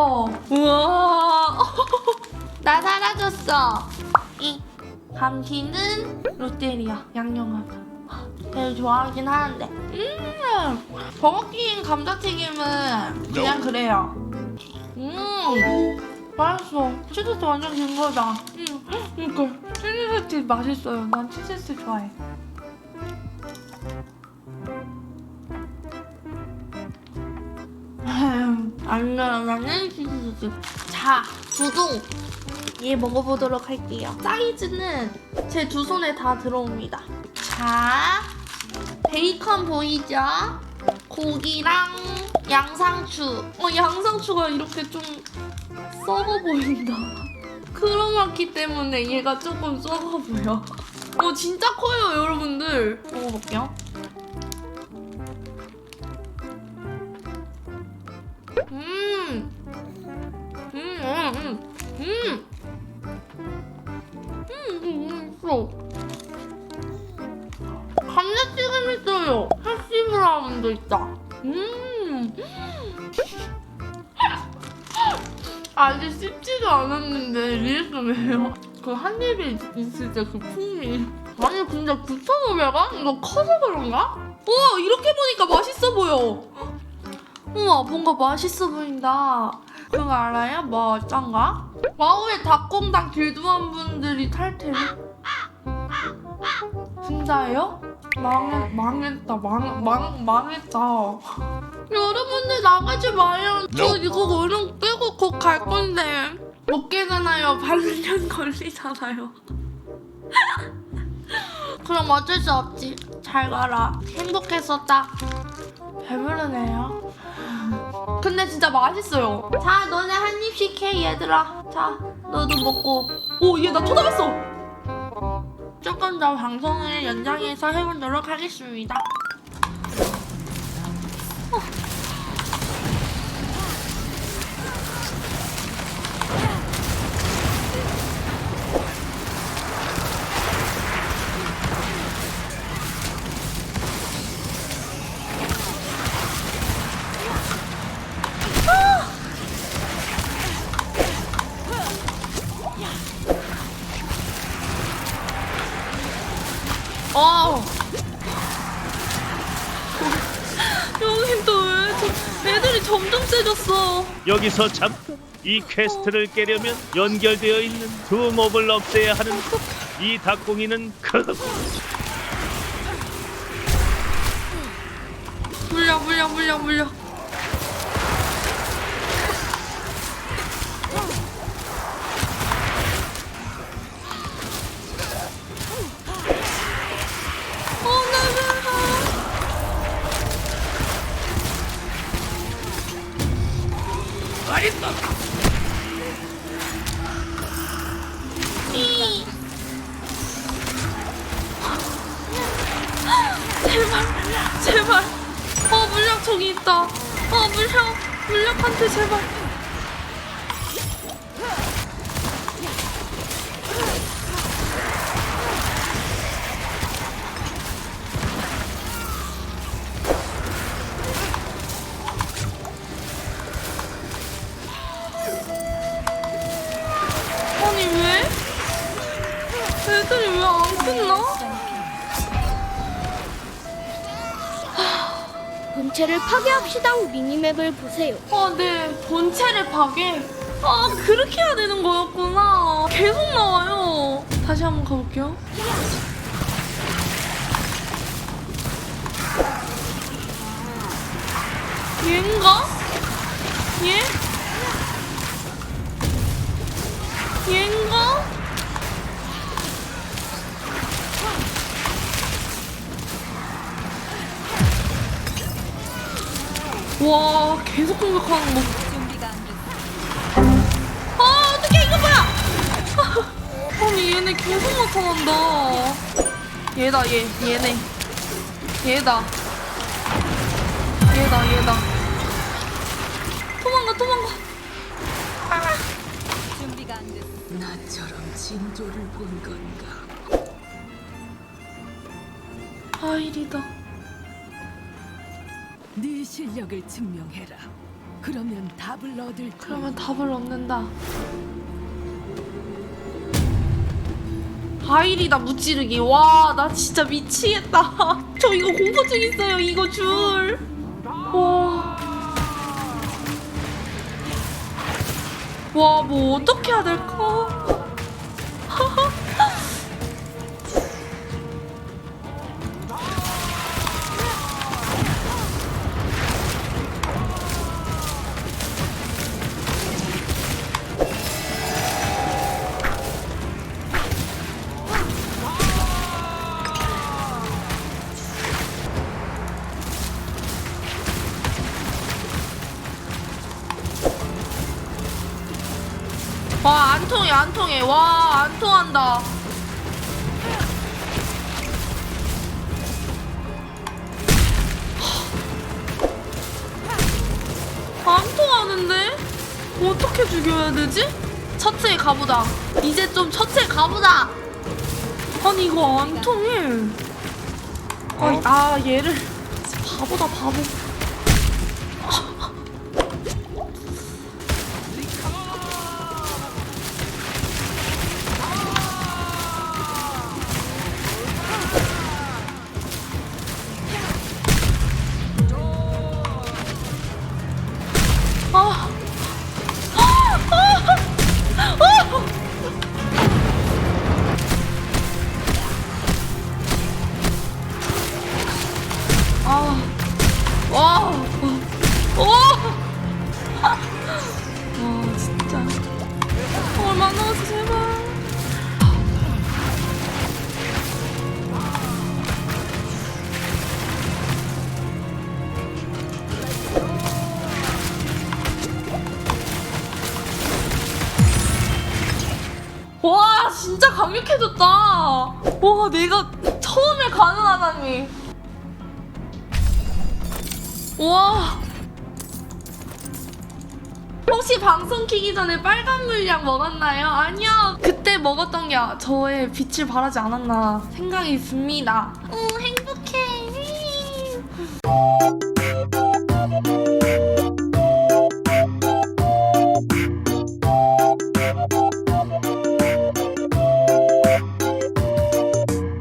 커. 우와. 나 사라졌어. 이 감기는 롯데리아 양념하다. 제일 좋아하긴 하는데. 음, 버거킹 감자튀김은 그냥 그래요. 음, 맛있어. 치즈스 완전 긴 거다. 음, 그니까 치즈스틱 맛있어요. 난 치즈스틱 좋아해. 아니면 나는 치즈스틱. 자, 두둥. 얘 먹어보도록 할게요. 사이즈는 제 두 손에 다 들어옵니다. 자, 베이컨 보이죠? 고기랑 양상추. 어, 양상추가 이렇게 좀 썩어 보인다. 크로마키 때문에 얘가 조금 썩어 보여. 어, 진짜 커요, 여러분들. 먹어볼게요. 음, 음, 음, 음, 음. 음, 음, 맛있어. 감자튀김 있어요. 해시 브라운도 있다. 음. 아직 씹지도 않았는데 리액션이에요. 그 한 입에 있을 때 그 풍미. 아니 근데 9,500원? 이거 커서 그런가? 우와 이렇게 보니까 맛있어 보여. 우와 뭔가 맛있어 보인다. 그거 알아요? 뭐 어쩐가? 와우의 닭공당 길드원 분들이 탈퇴를. 진짜예요? 망, 망했다. 망, 망, 망했다. 여러분들 나가지 마요. 저 이거 얼른 빼고 곧 갈 건데. 못 깨잖아요? 반년 걸리잖아요. 그럼 어쩔 수 없지. 잘 가라. 행복했었다. 배부르네요 근데 진짜 맛있어요 자 너네 한 입씩 해 얘들아 자 너도 먹고 오 얘 나 쳐다봤어 조금 더 방송을 연장해서 해보도록 하겠습니다. 어. 여긴 또왜 애들이 점점 세졌어. 여기서 잠깐 이 퀘스트를 깨려면 연결되어 있는 두 몹을 없애야 하는 이 닭공이는 그 물려 물려 물려 물려. 이. 제발, 제발. 어, 물약 저기 있다. 어, 물약, 물약한테 제발. 애들이 왜 안 끝나? 본체를 파괴합시다 미니맵을 보세요. 아, 네. 본체를 파괴. 아, 그렇게 해야 되는 거였구나. 계속 나와요. 다시 한번 가볼게요. 얘인가? 얘? 와, 계속 공격하는 거. 아 어떡해 이거 뭐야? 아, 아니 얘네 계속 나타난다. 얘다 얘 얘네. 얘다. 얘다 얘다. 도망가 도망가. 나처럼 징조를 본 건가? 아일이다 네 실력을 증명해라. 그러면 답을 얻을 그러면 답을 얻는다. 바일이다 무찌르기. 와, 나 진짜 미치겠다. 저 이거 공포증 있어요. 이거 줄. 와. 와, 뭐 어떻게 해야 될까? 와, 안 통해, 안 통해. 와, 안 통한다. 안 통하는데? 어떻게 죽여야 되지? 처치에 가보자. 이제 좀 처치에 가보자. 아니 이거 안 통해. 아, 아 얘를 바보다 바보. 아. 아. 와. 와. 와, 진짜. 얼마 남았어, 제발. 와, 진짜 강력해졌다. 와, 내가 처음에 가능하다니. 우와. 혹시 방송 키기 전에 빨간 물약 먹었나요? 아니요. 그때 먹었던 게 저의 빛을 발하지 않았나 생각이 듭니다. 응 행복해.